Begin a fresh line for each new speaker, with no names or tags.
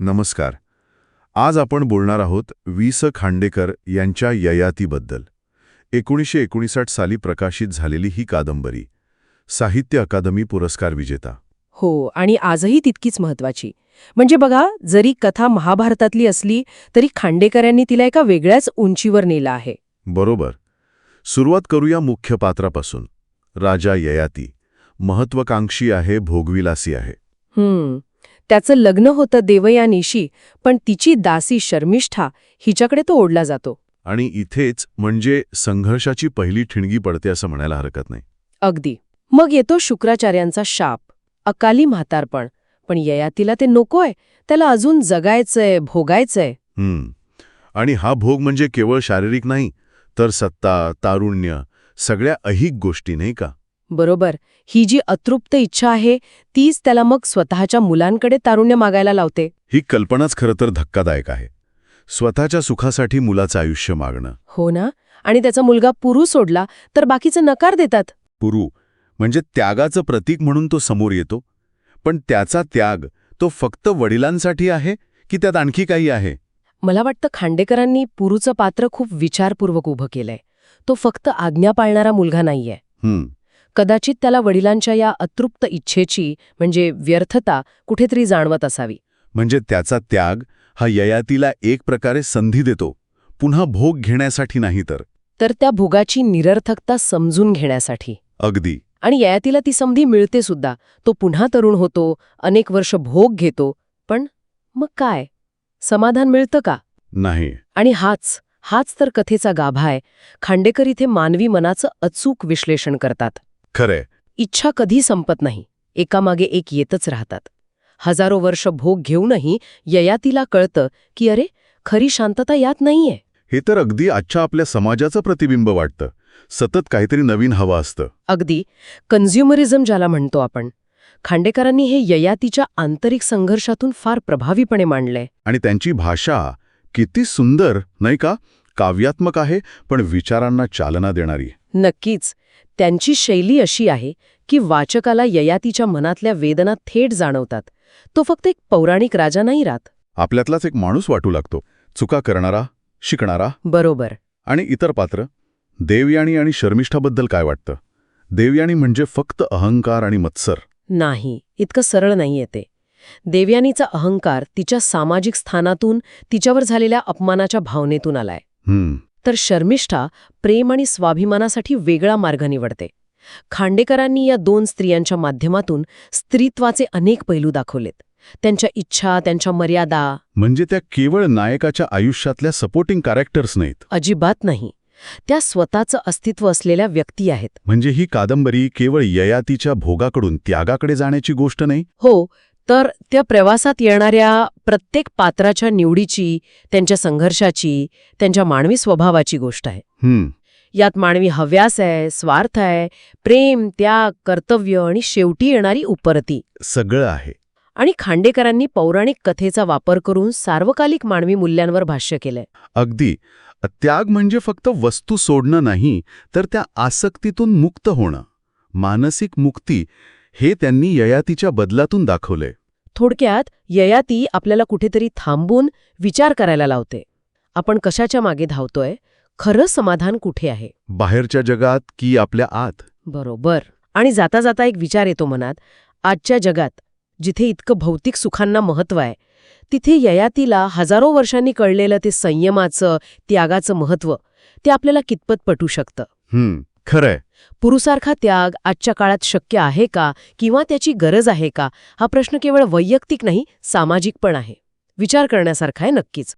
नमस्कार. आज आपण बोलणार आहोत वि स खांडेकर यांच्या ययातीबद्दल. एकोणीसशे एकोणीसाठ साली प्रकाशित झालेली ही कादंबरी साहित्य अकादमी पुरस्कार विजेता.
हो आणि आजही तितकीच महत्वाची म्हणजे बघा जरी कथा महाभारतातली असली तरी खांडेकरांनी तिला एका वेगळ्याच उंचीवर नेलं आहे.
बरोबर. सुरुवात करूया मुख्य पात्रापासून. राजा ययाती महत्वाकांक्षी आहे भोगविलासी आहे.
हम्म. त्याचं लग्न होतं देवयानीशी पण तिची दासी शर्मिष्ठा हिच्याकडे तो ओढला जातो.
आणि इथेच म्हणजे संघर्षाची पहिली ठिणगी पडते असं म्हणायला हरकत नाही.
अगदी. मग येतो शुक्राचार्यांचा शाप. अकाली म्हातारपण. पण ययातीला ते नकोय. त्याला अजून जगायचंय भोगायचंय.
आणि हा भोग म्हणजे केवळ शारीरिक नाही तर सत्ता तारुण्य सगळ्या अहिक गोष्टी नाही का?
बरोबर. ही जी अतृप्त इच्छा आहे तीच त्याला मग स्वतःच्या मुलांकडे तारुण्य मागायला लावते.
ही कल्पनाच खरं तर धक्कादायक आहे. स्वतःच्या सुखासाठी मुलाचं आयुष्य मागणं.
हो ना? आणि त्याचा मुलगा पुरू सोडला तर बाकीचे नकार देतात?
पुरू म्हणजे त्यागाचं प्रतीक म्हणून तो समोर येतो? पण त्याचा त्याग तो फक्त वडिलांसाठी आहे की त्यात आणखी काही आहे?
मला वाटतं खांडेकरांनी पुरूचं पात्र खूप विचारपूर्वक उभं केलंय. तो फक्त आज्ञा पाळणारा मुलगा नाहीये. कदाचित त्याला वडिलांच्या या अतृप्त इच्छेची म्हणजे व्यर्थता कुठेतरी जाणवत असावी.
म्हणजे त्याचा त्याग हा ययातीला एक प्रकारे संधी देतो पुन्हा भोग घेण्यासाठी नाही तर.
तर त्या भोगाची निरर्थकता समजून घेण्यासाठी.
अगदी.
आणि ययातीला ती संधी मिळते सुद्धा. तो पुन्हा तरुण होतो अनेक वर्ष भोग घेतो पण मग काय? समाधान मिळतं का?
नाही.
आणि हाच हाच तर कथेचा गाभा आहे. खांडेकर इथे मानवी मनाचं अचूक विश्लेषण करतात.
खरंय.
इच्छा कधी संपत नाही. एकामागे एक येतच राहतात. हजारो वर्ष भोग घेऊनही ययातीला कळतं की अरे खरी शांतता यात नाहीये.
हे तर अगदी आजच्या आपल्या समाजाचं प्रतिबिंब वाटतं. सतत काहीतरी नवीन हवं असतं.
अगदी. कन्झ्युमरिझम ज्याला म्हणतो आपण. खांडेकरांनी हे ययातीच्या आंतरिक संघर्षातून फार प्रभावीपणे मांडलंय.
आणि त्यांची भाषा किती सुंदर नाही का? काव्यात्मक आहे पण विचारांना चालना देणारी.
नक्कीच. त्यांची शैली अशी आहे की वाचकाला ययातीच्या मनातल्या वेदना थेट जाणवतात. तो फक्त एक पौराणिक राजा नाही राहत.
आपल्यातलाच एक माणूस वाटू लागतो. चुका करणारा शिकणारा
बरोबर.
आणि इतर पात्र. देवयानी आणि शर्मिष्ठाबद्दल काय वाटतं? देवयानी म्हणजे फक्त अहंकार आणि मत्सर.
नाही इतकं सरळ नाहीये ते. देवयानीचा अहंकार तिच्या सामाजिक स्थानातून तिच्यावर झालेल्या अपमानाच्या भावनेतून आलाय.
हम्म.
तर शर्मिष्ठा प्रेम आणि स्वाभिमानासाठी वेगळा मार्ग निवडते. खांडेकरांनी या दोन स्त्रियांच्या माध्यमातून स्त्रीत्वाचे अनेक पैलू दाखवलेत. त्यांच्या इच्छा त्यांच्या मर्यादा
म्हणजे त्या केवळ नायकाच्या आयुष्यातल्या सपोर्टिंग कॅरेक्टर्स नाहीत.
अजिबात नाही. त्या स्वतःचं अस्तित्व असलेल्या व्यक्ती आहेत.
म्हणजे ही कादंबरी केवळ ययातीच्या भोगाकडून त्यागाकडे जाण्याची गोष्ट नाही?
हो तर त्या प्रवासात येणाऱ्या प्रत्येक पात्राच्या निवडीची त्यांच्या संघर्षाची त्यांच्या मानवी स्वभावाची गोष्ट आहे.
हम्म.
यात मानवी हव्यास आहे स्वार्थ आहे प्रेम त्याग कर्तव्य आणि शेवटी येणारी उपरती.
सगळं आहे.
आणि खांडेकरांनी पौराणिक कथेचा वापर करून सार्वकालिक मानवी मूल्यांवर भाष्य केलंय.
अगदी. त्याग म्हणजे फक्त वस्तू सोडणं नाही तर त्या आसक्तीतून मुक्त होणं. मानसिक मुक्ती हे त्यांनी ययातीच्या बदलातून दाखवलंय
थोडक्यात ययाती आपल्याला कुठेतरी थांबून विचार करायला लावते. आपण कशाच्या मागे धावतोय? खरं समाधान कुठे आहे?
बाहेरच्या जगात की आपल्या आत?
बरोबर. आणि जाता जाता एक विचार येतो मनात आजच्या जगात जिथे इतकं भौतिक सुखांना महत्त्व आहे तिथे ययातीला हजारो वर्षांनी कळलेलं ते संयमाचं त्यागाचं महत्त्व ते आपल्याला कितपत पटू शकतं?
हम्म. खरंय.
पुरुसारखा त्याग आजच्या काळात शक्य आहे का? किंवा त्याची गरज आहे का? हा प्रश्न केवळ वैयक्तिक नाही सामाजिक पण आहे. विचार करण्यासारखा आहे नक्कीच.